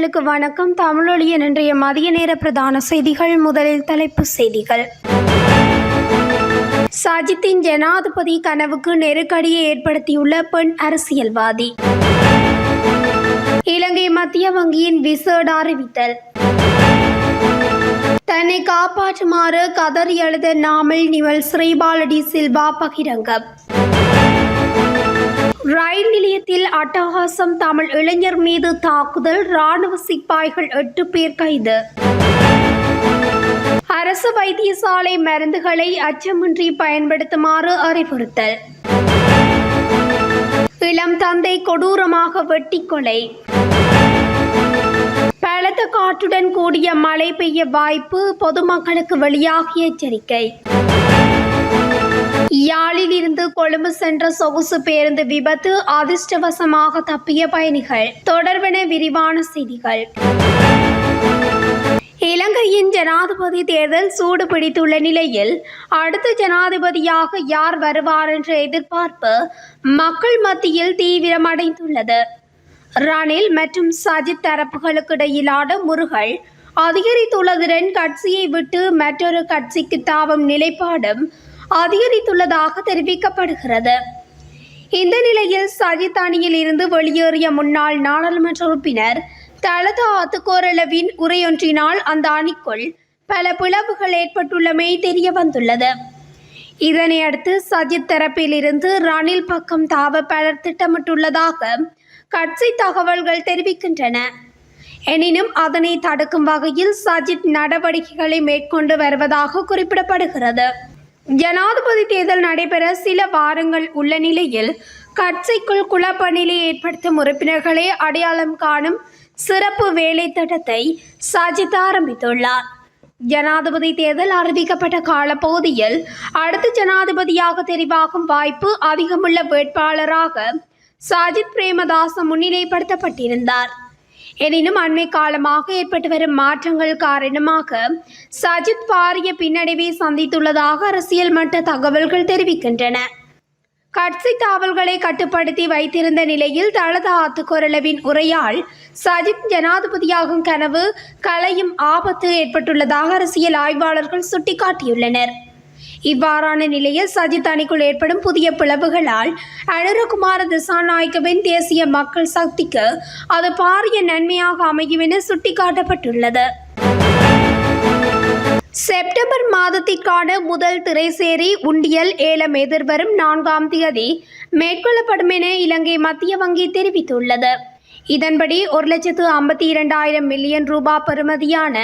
நேயர்களுக்கு வணக்கம். தமிழொலியின் இன்றைய மதிய நேர பிரதான செய்திகள். முதலில் தலைப்பு செய்திகள். சஜித்தின் ஜனாதிபதி கனவுக்கு நெருக்கடியை ஏற்படுத்தியுள்ள பெண் அரசியல்வாதி. இலங்கை மத்திய வங்கியின் விசேட அறிவித்தல். தன்னை காப்பாற்றுமாறு கதறி எழுத நாமல் நிவல் ஸ்ரீபாலடி சில்வா பகிரங்கம். ரயில் நிலையத்தில் அட்டகாசம் தமிழ் இளைஞர் மீது தாக்குதல் ராணுவ சிப்பாய்கள் எட்டு பேர் கைது. அரசு வைத்தியசாலை மருந்துகளை அச்சமின்றி பயன்படுத்துமாறு அறிவுறுத்தல். இளம் தந்தை கொடூரமாக வெட்டி கொலை. பலத்த காற்றுடன் கூடிய மழை பெய்ய வாய்ப்பு பொதுமக்களுக்கு வெளியாகிய எச்சரிக்கை. யாழில் இருந்து கொழும்பு சென்ற சொகுசு பேருந்து விபத்து அதிர்ஷ்டவசமாக தப்பிய பயணிகள். தொடர்பென விரிவான செய்திகள். இலங்கையின் ஜனாதிபதி தேர்தல் சூடு பிடித்துள்ள நிலையில் அடுத்த ஜனாதிபதியாக யார் வருவார் என்ற எதிர்பார்ப்பு மக்கள் மத்தியில் தீவிரமடைந்துள்ளது. ரணில் மற்றும் சஜித் தரப்புகளுக்கு இடையிலான முருகல் அதிகரித்துள்ளதுடன் கட்சியை விட்டு மற்றொரு கட்சிக்கு தாவும் நிலைப்பாடும் அதிகரித்துள்ளதாக தெரிவிக்கப்படுகிறது. இந்த நிலையில் சஜித் அணியில் இருந்து வெளியேறிய முன்னாள் நாடாளுமன்ற உறுப்பினர் தலதா அத்துக்கோரளவின் உரையொன்றினால் அந்த அணிக்குள் பல பிளவுகள் ஏற்பட்டுள்ளமை தெரிய வந்துள்ளது இதனை அடுத்து சஜித் தரப்பிலிருந்து ரணில் பக்கம் தாவ பலர் திட்டமிட்டுள்ளதாக கட்சி தகவல்கள் தெரிவிக்கின்றன. எனினும் அதனை தடுக்கும் வகையில் சஜித் நடவடிக்கைகளை மேற்கொண்டு வருவதாக குறிப்பிடப்படுகிறது. ஜனாதிபதி தேர்தல் நடைபெற சில வாரங்கள் உள்ள நிலையில் கட்சிக்குள் குழப்பநிலை ஏற்படுத்தும் உறுப்பினர்களை அடையாளம் காணும் சிறப்பு வேலை திட்டத்தை சஜித் ஆரம்பித்துள்ளார். ஜனாதிபதி தேர்தல் அறிவிக்கப்பட்ட காலப்பகுதியில் அடுத்த ஜனாதிபதியாக தெரிவாகும் வாய்ப்பு அதிகமுள்ள வேட்பாளராக சாஜித் பிரேமதாச முன்னிலைப்படுத்தப்பட்டிருந்தார். எனினும் அண்மை காலமாக ஏற்பட்டு வரும் மாற்றங்கள் காரணமாக சஜித் பாரிய பின்னடைவை சந்தித்துள்ளதாக அரசியல் மட்ட தகவல்கள் தெரிவிக்கின்றன. கட்சி தாவல்களை கட்டுப்படுத்தி வைத்திருந்த நிலையில் தலதா ஆத்துக்கொரளவின் உரையால் சஜித் ஜனாதிபதியாகும் கனவு கலையும் ஆபத்து ஏற்பட்டுள்ளதாக அரசியல் ஆய்வாளர்கள் சுட்டிக்காட்டியுள்ளனர். இவ்வாறான நிலையில் சஜித் அணிக்குள் ஏற்படும் புதிய பிளவுகளால் அனுரகுமார திசாநாயக்கவின் தேசிய மக்கள் சக்திக்கு அது பாரிய நன்மையாக அமையும் என சுட்டிக்காட்டப்பட்டுள்ளது. செப்டம்பர் மாதத்திற்கான முதல் திரைசேரி உண்டியல் ஏலம் எதிர்வரும் நான்காம் தேதி மேற்கொள்ளப்படும் என இலங்கை மத்திய வங்கி தெரிவித்துள்ளது. இதன்படி ஒரு லட்சத்து ஐம்பத்தி இரண்டாயிரம் மில்லியன் ரூபாய் பெறுமதியான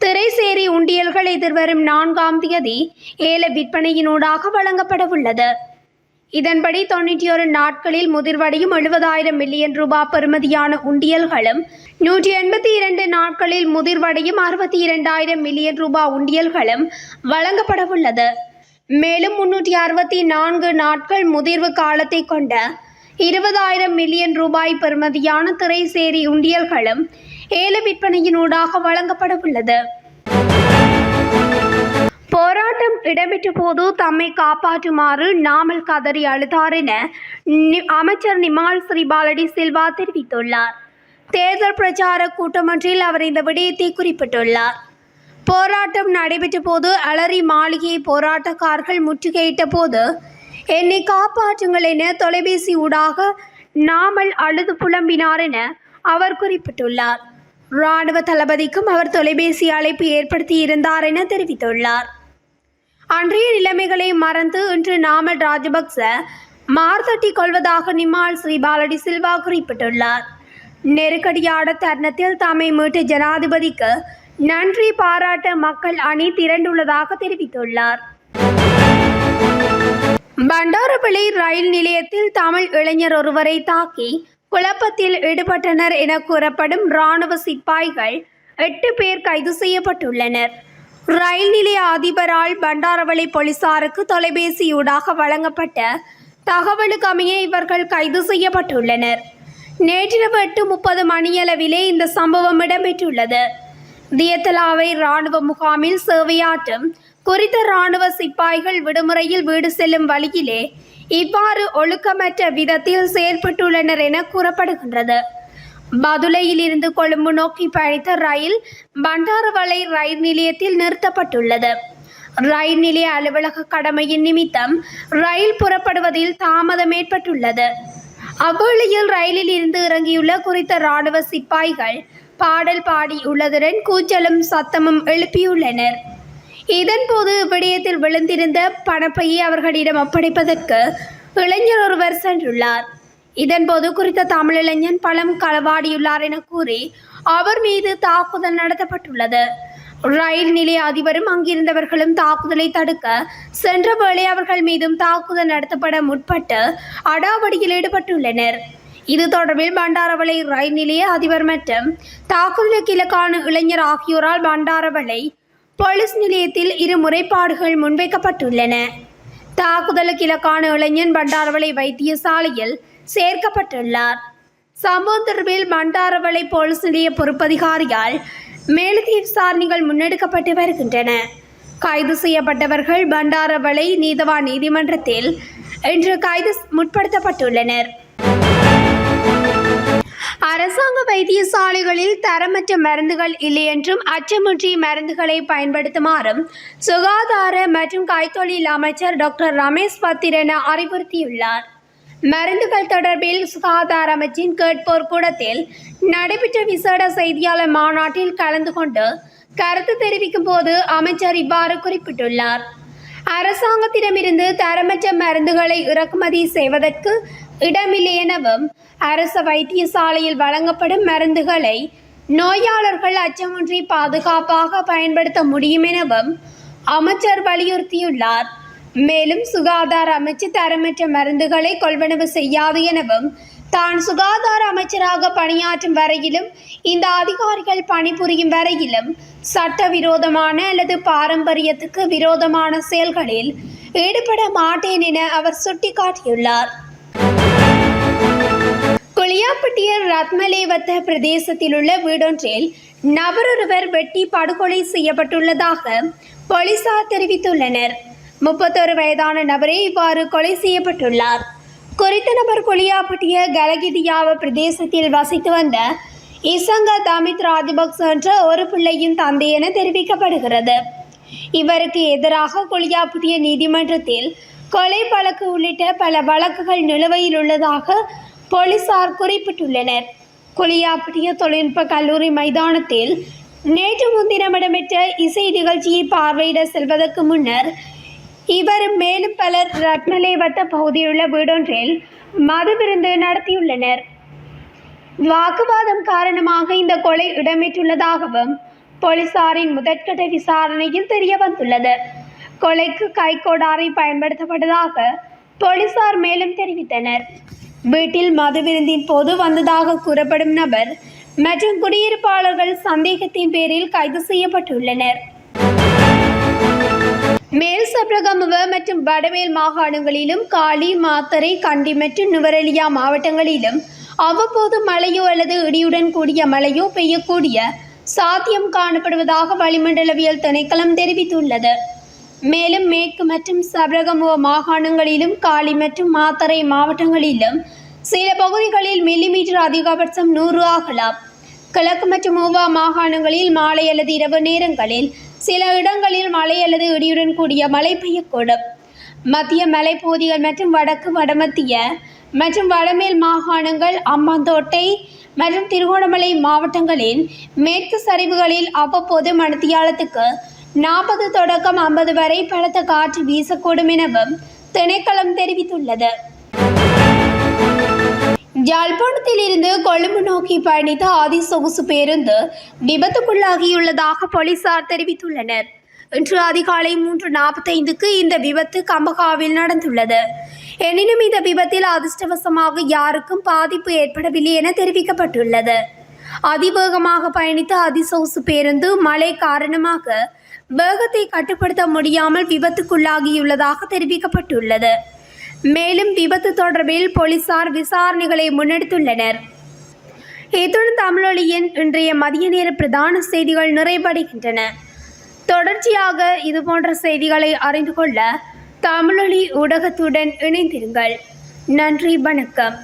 திரைசேரி உண்டியல்கள் எதிர்வரும் நான்காம் தேதி ஏல விற்பனையினூடாக வழங்கப்பட உள்ளது இதன்படி தொண்ணூற்றி ஒரு நாட்களில் முதிர்வடையும் எழுபதாயிரம் மில்லியன் ரூபாய் பெறுமதியான உண்டியல்களும் நூற்றி எண்பத்தி இரண்டு நாட்களில் முதிர்வடையும் அறுபத்தி இரண்டாயிரம் மில்லியன் ரூபாய் உண்டியல்களும் வழங்கப்பட உள்ளது மேலும் முன்னூற்றி அறுபத்தி நான்கு நாட்கள் முதிர்வு காலத்தை கொண்ட இருபதாயிரம் மில்லியன் ரூபாய் பெறுமதியான திரைசேரி உண்டியல்களும் ஏல விற்பனையினூடாக வழங்கப்பட உள்ளது போராட்டம் இடம்பெற்ற போது தம்மை காப்பாற்றுமாறு நாமல் கதறி அழுதார் என நி- அமைச்சர் நிமால் ஸ்ரீபாலடி சில்வா தெரிவித்துள்ளார். தேர்தல் பிரச்சார கூட்டமொன்றில் அவர் இந்த விடயத்தை குறிப்பிட்டுள்ளார். போராட்டம் நடைபெற்ற போது அலரி மாளிகையை போராட்டக்காரர்கள் முற்றுகையிட்ட போது என்னை காப்பாற்றுங்கள் என தொலைபேசி ஊடாக நாமல் அழுது புலம்பினார் என அவர் குறிப்பிட்டுள்ளார். இராணுவ தளபதிக்கும் அவர் தொலைபேசி அழைப்பு ஏற்படுத்தி இருந்தார் என தெரிவித்துள்ளார். அன்றைய நிலைமைகளை மறந்து இன்று நாமல் ராஜபக்ச மார்தட்டி கொள்வதாக நிமால் ஸ்ரீபாலடி சில்வா குறிப்பிட்டுள்ளார். நெருக்கடியான தருணத்தில் தம்மை மீட்ட ஜனாதிபதிக்கு நன்றி பாராட்ட மக்கள் அணி திரண்டுள்ளதாக தெரிவித்துள்ளார். பண்டாரப்பள்ளி ரயில் நிலையத்தில் தமிழ் இளைஞர் ஒருவரை தாக்கி குழப்பத்தில் ஈடுபட்டனர் என கூறப்படும் இராணுவ சிப்பாய்கள் எட்டு பேர் கைது செய்யப்பட்டுள்ளனர். ரயில் நிலைய அதிபரால் பண்டாரவளை போலீசாருக்கு தொலைபேசியூடாக வழங்கப்பட்ட தகவலுக்கு அமைய இவர்கள் கைது செய்யப்பட்டுள்ளனர். நேற்றிரவு எட்டு முப்பது மணியளவிலே இந்த சம்பவம் இடம்பெற்றுள்ளது. தியத்தலாவை இராணுவ முகாமில் சேவையாற்றும் குறித்த இராணுவ சிப்பாய்கள் விடுமுறையில் வீடு செல்லும் வழியிலே இவ்வாறு ஒழுக்கமற்ற விதத்தில் செயல்பட்டுள்ளனர் என கூறப்படுகின்றது. பதுளையில் இருந்து கொழும்பு நோக்கி பயணித்த ரயில் பண்டாரவளை ரயில் நிலையத்தில் நிறுத்தப்பட்டுள்ளது. ரயில் நிலைய அலுவலக கடமையின் நிமித்தம் ரயில் புறப்படுவதில் தாமதம் ஏற்பட்டுள்ளது. அவ்வேளையில் ரயிலில் இருந்து இறங்கியுள்ள குறித்த ராணுவ சிப்பாய்கள் பாடல் பாடி உள்ளதுடன் கூச்சலும் சத்தமும் எழுப்பியுள்ளனர். இதன்போது விடயத்தில் விழுந்திருந்த பணப்பையை அவர்களிடம் ஒப்படைப்பதற்கு இளைஞர் ஒருவர் சென்றுள்ளார். இதன்போது குறித்த தமிழ் இளைஞன் பழம் களவாடியுள்ளார் என கூறி அவர் மீது தாக்குதல் நடத்தப்பட்டுள்ளது. ரயில் நிலைய அதிபரும் அங்கிருந்தவர்களும் தாக்குதலை தடுக்க சென்ற வேளை அவர்கள் மீதும் தாக்குதல் நடத்தப்பட முற்பட்டு அடாவடியில் ஈடுபட்டுள்ளனர். இது தொடர்பில் பண்டாரவளை ரயில் நிலைய அதிபர் மற்றும் தாக்குதலுக்கு இலக்கான இளைஞர் ஆகியோரால் பண்டாரவளை போலீஸ் நிலையத்தில் இரு முறைப்பாடுகள் முன்வைக்கப்பட்டுள்ளன. தாக்குதலுக்கு இலக்கான இளைஞன் பண்டாரவளை வைத்தியசாலையில் சேர்க்கப்பட்டுள்ளார். சம்பவம் தொடர்பில் பண்டாரவளை போலீஸ் நிலைய பொறுப்பதிகாரியால் மேலதிக விசாரணைகள் முன்னெடுக்கப்பட்டு வருகின்றன. கைது செய்யப்பட்டவர்கள் பண்டாரவளை நீதவான் நீதிமன்றத்தில் இன்று கைது முற்படுத்தப்பட்டுள்ளனர். அரசாங்க வைத்தியசாலைகளில் தரமற்ற மருந்துகள் இல்லை என்றும் அச்சமின்றி மருந்துகளை பயன்படுத்துமாறும் சுகாதார மற்றும் கைத்தொழில் அமைச்சர் டாக்டர் ரமேஷ் பத்திரன அறிவுறுத்தியுள்ளார். மருந்துகள் தொடர்பில் சுகாதார அமைச்சின் கேட்போர் கூடத்தில் நடைபெற்ற விசேட செய்தியாளர் மாநாட்டில் கலந்து கொண்டு கருத்து தெரிவிக்கும் போது அமைச்சர் இவ்வாறு குறிப்பிட்டுள்ளார். அரசாங்கத்திடமிருந்து தரமற்ற மருந்துகளை இறக்குமதி செய்வதற்கு இடமில்லை எனவும் அரச வைத்தியசாலையில் வழங்கப்படும் மருந்துகளை நோயாளர்கள் அச்சமின்றி பாதுகாப்பாக பயன்படுத்த முடியும் எனவும் அமைச்சர் வலியுறுத்தியுள்ளார். மேலும் சுகாதார அமைச்சு தரமற்ற மருந்துகளை கொள்வனவு செய்யாது எனவும் தான் சுகாதார அமைச்சராக பணியாற்றும் வரையிலும் இந்த அதிகாரிகள் பணிபுரியும் வரையிலும் சட்டவிரோதமான அல்லது பாரம்பரியத்துக்கு விரோதமான செயல்களில் ஈடுபட மாட்டேன் என அவர் சுட்டிக்காட்டியுள்ளார். கொளியாப்பட்டியர் ரத்மலேவத்த பிரதேசத்தில் உள்ள வீடொன்றில் நபரொருவர் வெட்டி படுகொலை செய்யப்பட்டுள்ளதாக போலீசார் தெரிவித்துள்ளனர். முப்பத்தொரு வயதான நபரே இவ்வாறு கொலை செய்யப்பட்டுள்ளார். குறித்த நபர் கொளியாப்பட்டிய கலகிதியாவ பிரதேசத்தில் வசித்து வந்த இசங்க தமித் ராஜபக்ச என்ற ஒரு பிள்ளையின் தந்தை என தெரிவிக்கப்படுகிறது. இவருக்கு எதிராக குளியாப்பட்டிய நீதிமன்றத்தில் கொலை வழக்கு உள்ளிட்ட பல வழக்குகள் நிலுவையில் உள்ளதாக போலீசார் குறிப்பிட்டுள்ளனர். குளியாப்பட்டிய தொழில்நுட்ப கல்லூரி மைதானத்தில் நேற்று முன்தினம் இடம்பெற்ற இசை நிகழ்ச்சியை பார்வையிட செல்வதற்கு முன்னர் இவர் மேலும் பலர் ரத்னலேவத்த பகுதியிலுள்ள வீடொன்றில் மது விருந்து நடத்தியுள்ளனர். வாக்குவாதம் காரணமாக இந்த கொலை இடம்பெற்றுள்ளதாகவும் போலீசாரின் முதற்கட்ட விசாரணையில் தெரிய வந்துள்ளது. கொலைக்கு கைகோடாரை பயன்படுத்தப்பட்டதாக போலீசார் மேலும் தெரிவித்தனர். வீட்டில் மது விருந்தின் போது வந்ததாக கூறப்படும் நபர் மற்றும் குடியிருப்பாளர்கள் சந்தேகத்தின் பேரில் கைது செய்யப்பட்டுள்ளனர். மேல் சப்ரகமுவ மற்றும் வடமேல் மாகாணங்களிலும் காலி மாத்தரை கண்டி மற்றும் நுவரெலியா மாவட்டங்களிலும் அவ்வப்போது மழையோ அல்லது இடியுடன் கூடிய மழையோ பெய்யக்கூடிய சாத்தியம் காணப்படுவதாக வளிமண்டலவியல் திணைக்களம் தெரிவித்துள்ளது. மேலும் மேற்கு மற்றும் சபரகமுவ மாகாணங்களிலும் காலி மற்றும் மாத்தறை மாவட்டங்களிலும் சில பகுதிகளில் மில்லிமீட்டர் அதிகபட்சம் நூறு ஆகலாம். கிழக்கு மற்றும் மூவா மாகாணங்களில் மாலை அல்லது இரவு நேரங்களில் சில இடங்களில் மழை அல்லது இடியுடன் கூடிய மழை பெய்யக்கூடும். மத்திய மலைப்பகுதிகள் மற்றும் வடக்கு வடமத்திய மற்றும் வடமேல் மாகாணங்கள் அம்பாந்தோட்டை மற்றும் திருகோணமலை மாவட்டங்களின் மேற்கு சரிவுகளில் அவ்வப்போது மணித்தியாலத்துக்கு நாற்பது தொடக்கம் ஐம்பது வரை பலத்த காற்று வீசக்கூடும் எனவும் திணைக்களம் தெரிவித்துள்ளது. யாழ்ப்பாணத்தில் இருந்து கொழும்பு நோக்கி பயணித்த ஆதி சொகுசு பேருந்து விபத்துக்குள்ளாகியுள்ளதாக போலீசார் தெரிவித்துள்ளனர். இன்று அதிகாலை மூன்று நாற்பத்தைந்துக்கு இந்த விபத்து கம்பகாவில் நடந்துள்ளது. எனினும் இந்த விபத்தில் அதிர்ஷ்டவசமாக யாருக்கும் பாதிப்பு ஏற்படவில்லை என தெரிவிக்கப்பட்டுள்ளது. அதிவேகமாக பயணித்த அதிசொகுசு பேருந்து மழை காரணமாக வேகத்தை கட்டுப்படுத்த முடியாமல் விபத்துக்குள்ளாகியுள்ளதாக தெரிவிக்கப்பட்டுள்ளது. மேலும் விபத்து தொடர்பில் போலீசார் விசாரணைகளை முன்னெடுத்துள்ளனர். இத்துடன் தமிழொலியின் இன்றைய மதிய நேர பிரதான செய்திகள் நிறைவடைகின்றன. தொடர்ச்சியாக இதுபோன்ற செய்திகளை அறிந்து கொள்ள தமிழொலி ஊடகத்துடன் இணைந்திருங்கள். நன்றி வணக்கம்.